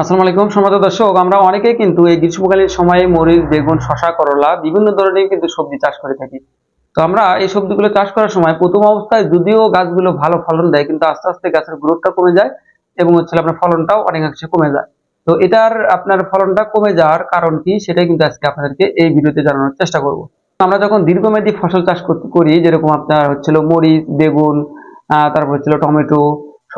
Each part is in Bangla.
আসসালামু আলাইকুম সমাজ দর্শক, আমরা অনেকেই কিন্তু এই গ্রীষ্মকালীন সময়ে মরিচ বেগুন শশা করলা, বিভিন্ন ধরনের কিন্তু সবজি চাষ করে থাকি। তো আমরা এই সবজিগুলো চাষ করার সময় প্রথম অবস্থায় যদিও গাছগুলো ভালো ফলন দেয়, কিন্তু আস্তে আস্তে গাছের গ্রোথটা কমে যায় এবং হচ্ছে আপনার ফলনটাও অনেকাংশে কমে যায়। তো এটার আপনার ফলনটা কমে যাওয়ার কারণ কি সেটাই কিন্তু আজকে আপনাদেরকে এই ভিডিওতে জানানোর চেষ্টা করব। আমরা যখন দীর্ঘমেয়াদী ফসল চাষ করি, যেরকম আপনার হচ্ছিল মরিচ, বেগুন তারপর হচ্ছিল টমেটো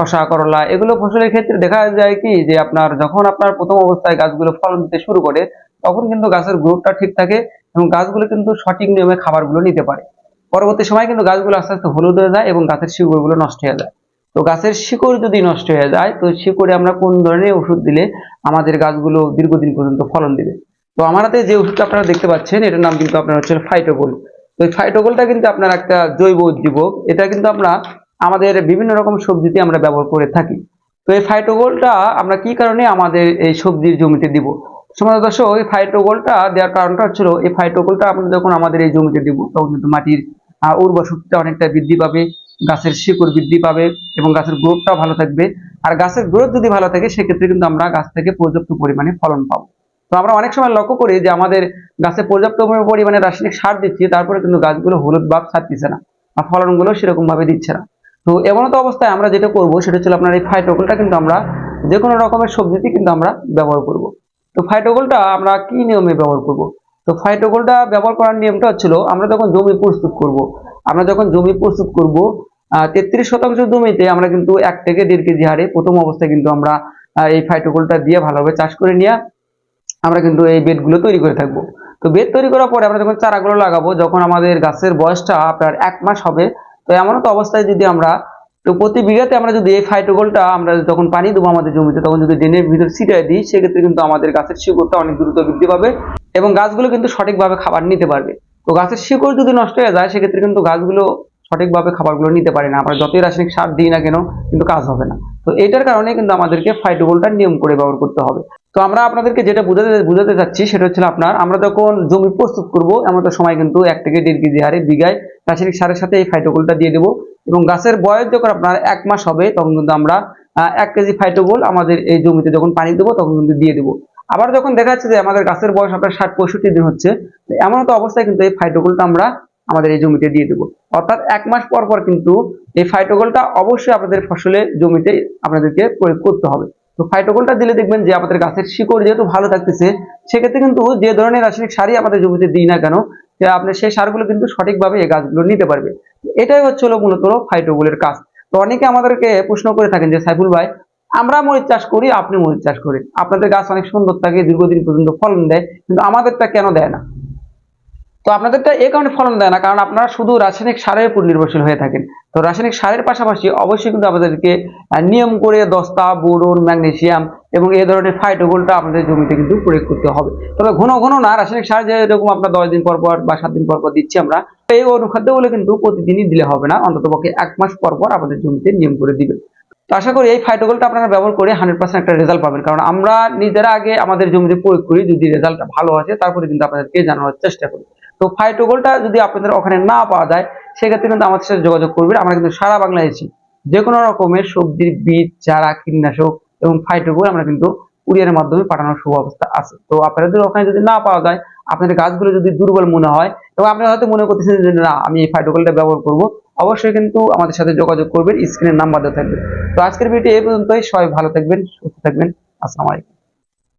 শশা করলা, এগুলো ফসলের ক্ষেত্রে দেখা যায় কি যে আপনার যখন আপনার প্রথম অবস্থায় গাছগুলো ফলন দিতে শুরু করে, তখন কিন্তু গাছের গ্রোথটা ঠিক থাকে এবং গাছগুলো কিন্তু সঠিক নিয়মে খাবারগুলো নিতে পারে। পরবর্তী সময় কিন্তু গাছগুলো আস্তে আস্তে হলুদ হয়ে যায় এবং গাছের শিকড়গুলো নষ্ট হয়ে যায়। তো গাছের শিকড় যদি নষ্ট হয়ে যায়, তো শিকড়ে আমরা কোন ধরনের ওষুধ দিলে আমাদের গাছগুলো দীর্ঘদিন পর্যন্ত ফলন দিবে? তো আমার হাতে যে ওষুধটা আপনারা দেখতে পাচ্ছেন, এটার নাম কিন্তু আপনার হচ্ছে ফাইটোগোল তো ফাইটোগোলটা কিন্তু আপনার একটা জৈব উদ্দীপক, এটা কিন্তু আমরা আমাদের বিভিন্ন রকম সবজিতে আমরা ব্যবহার করে থাকি। তো এই ফাইটোগোলটা আমরা কি কারণে আমাদের এই সবজির জমিতে দিব? সমাজ দর্শক, এই ফাইটোগোলটা দেওয়ার কারণটা হচ্ছিল, এই ফাইটোগোলটা আমরা যখন আমাদের এই জমিতে দিব, তখন কিন্তু মাটির উর্বর শক্তিটা অনেকটা বৃদ্ধি পাবে, গাছের শিকড় বৃদ্ধি পাবে এবং গাছের গ্রোথটাও ভালো থাকবে। আর গাছের গ্রোথ যদি ভালো থাকে, সেক্ষেত্রে কিন্তু আমরা গাছ থেকে পর্যাপ্ত পরিমাণে ফলন পাবো। তো আমরা অনেক সময় লক্ষ্য করি যে আমাদের গাছে পর্যাপ্ত পরিমাণে রাসায়নিক সার দিচ্ছি, তারপরে কিন্তু গাছগুলো হলুদ ভাব ছাড়তেছে না আর ফলনগুলো সেরকম ভাবে দিচ্ছে না। তো এমন তো অবস্থায় আমরা যেটা করব, সেটা হচ্ছে আপনার এই ফাইটোকলটা কিন্তু আমরা যে কোনো রকমের সবজিতে কিন্তু আমরা ব্যবহার করব। তো ফাইটোকলটা আমরা কি নিয়মে ব্যবহার করব? তো ফাইটোকলটা ব্যবহার করার নিয়মটা হচ্ছিল, আমরা যখন জমি প্রস্তুত করব, আমরা যখন জমি প্রস্তুত করব তেত্রিশ শতাংশ জমিতে আমরা কিন্তু এক থেকে দেড় কেজি হারে প্রথম অবস্থায় কিন্তু আমরা এই ফাইটোকলটা দিয়ে ভালোভাবে চাষ করে নিয়ে আমরা কিন্তু এই বেডগুলো তৈরি করে থাকব। তো বেড তৈরি করার পরে আমরা যখন চারাগুলো লাগাবো, যখন আমাদের গাছের বয়সটা আপনার এক মাস হবে তো এমন তো অবস্থায় যদি আমরা তো প্রতি বিঘাতে আমরা যদি এই ফাইটোগোলটা আমরা যখন পানি দেবো আমাদের জমিতে, তখন যদি ড্রেনের ভিতর ছিটাই দিই, সেক্ষেত্রে কিন্তু আমাদের গাছের শিকড়টা অনেক দ্রুত বৃদ্ধি পাবে এবং গাছগুলো কিন্তু সঠিকভাবে খাবার নিতে পারবে। তো গাছের শিকড় যদি নষ্ট হয়ে যায়, সেক্ষেত্রে কিন্তু গাছগুলো সঠিকভাবে খাবারগুলো নিতে পারে না। আমরা যতই রাসায়নিক সার দিই না কেন, কিন্তু কাজ হবে না। তো এটার কারণে কিন্তু আমাদেরকে ফাইটোগোলটা নিয়ম করে ব্যবহার করতে হবে। তো আমরা আপনাদেরকে যেটা বুঝাতে বুঝাতে চাচ্ছি সেটা হচ্ছে আপনার, আমরা যখন জমি প্রস্তুত করব তো সময় কিন্তু এক থেকে দেড় কেজি হারে বিঘায় রাসায়নিক সারের সাথে এই ফাইটোগোলটা দিয়ে দেবো এবং গাছের বয়স যখন আপনার এক মাস হবে, তখন কিন্তু আমরা এক কেজি ফাইটোগোল আমাদের এই জমিতে যখন পানি দেবো, তখন কিন্তু দিয়ে দেবো। আবার যখন দেখা যাচ্ছে যে আমাদের গাছের বয়স আপনার ষাট পঁয়ষট্টি দিন হচ্ছে এমন তো অবস্থায় কিন্তু এই ফাইটোগোলটা আমরা আমাদের এই জমিতে দিয়ে দেবো। অর্থাৎ এক মাস পর পর কিন্তু এই ফাইটোগোলটা অবশ্যই আপনাদের ফসলের জমিতে আপনাদেরকে প্রয়োগ করতে হবে। তো ফাইটোগোলটা দিলে দেখবেন যে আমাদের গাছের শিকড় যেহেতু ভালো থাকতেছে, সেক্ষেত্রে কিন্তু যে ধরনের রাসায়নিক সারই আমাদের জমিতে দিই না কেন আপনি সেই সারগুলো কিন্তু সঠিকভাবে এই গাছগুলো নিতে পারবে। এটাই হচ্ছে হলো মূলত ফাইটোগুলের কাজ। তো অনেকে আমাদেরকে প্রশ্ন করে থাকেন যে, সাইফুল ভাই, আমরা মরিচ চাষ করি, আপনি মরিচ চাষ করেন। আপনাদের গাছ অনেক সুন্দর থাকে, দীর্ঘদিন পর্যন্ত ফলন দেয়, কিন্তু আমাদেরটা কেন দেয় না? তো আপনাদেরটা এই কারণে ফলন দেয় না, কারণ আপনারা শুধু রাসায়নিক সারের উপর নির্ভরশীল হয়ে থাকেন। তো রাসায়নিক সারের পাশাপাশি অবশ্যই কিন্তু আপনাদেরকে নিয়ম করে দস্তা, বোরন, ম্যাগনেসিয়াম এবং এই ধরনের ফাইটোগোলটা আপনাদের জমিতে কিন্তু প্রয়োগ করতে হবে। তবে ঘন ঘন না, রাসায়নিক সার যেরকম আপনার দশ দিন পর পর বা সাত দিন পর পর দিচ্ছি আমরা এই অনুখাদ্যগুলো কিন্তু প্রতিদিনই দিলে হবে না অন্তত পক্ষে এক মাস পর পর আপনাদের জমিতে নিয়ম করে দিবে তো আশা করি এই ফাইটোগোলটা আপনারা ব্যবহার করে হান্ড্রেড পার্সেন্ট একটা রেজাল্ট পাবেন, কারণ আমরা নিজেরা আগে আমাদের জমিতে প্রয়োগ করি, যদি রেজাল্টটা ভালো আছে তারপরে কিন্তু আপনাদেরকে জানানোর চেষ্টা করি। তো ফাইটোগোলটা যদি আপনাদের ওখানে না পাওয়া যায়, সেক্ষেত্রে কিন্তু আমাদের সাথে যোগাযোগ করবেন। আমরা কিন্তু সারা বাংলাদেশি যে কোনো রকমের সবজির বীজ, চারা, কীটনাশক এবং ফাইটোগোল আমরা কিন্তু কুরিয়ারের মাধ্যমে পাঠানোর সুব্যবস্থা আছে। তো আপনাদের ওখানে যদি না পাওয়া যায়, আপনাদের গাছগুলো যদি দুর্বল মনে হয়, এবং আপনারা হয়তো মনে করতেছেন যে, না, আমি এই ফাইটোগোলটা ব্যবহার করব, অবশ্যই কিন্তু আমাদের সাথে যোগাযোগ করবেন। স্ক্রিনের নাম্বার দেওয়া থাকবে। তো আজকের ভিডিও এই পর্যন্তই। সবাই ভালো থাকবেন, সুস্থ থাকবেন। আসসালামু আলাইকুম।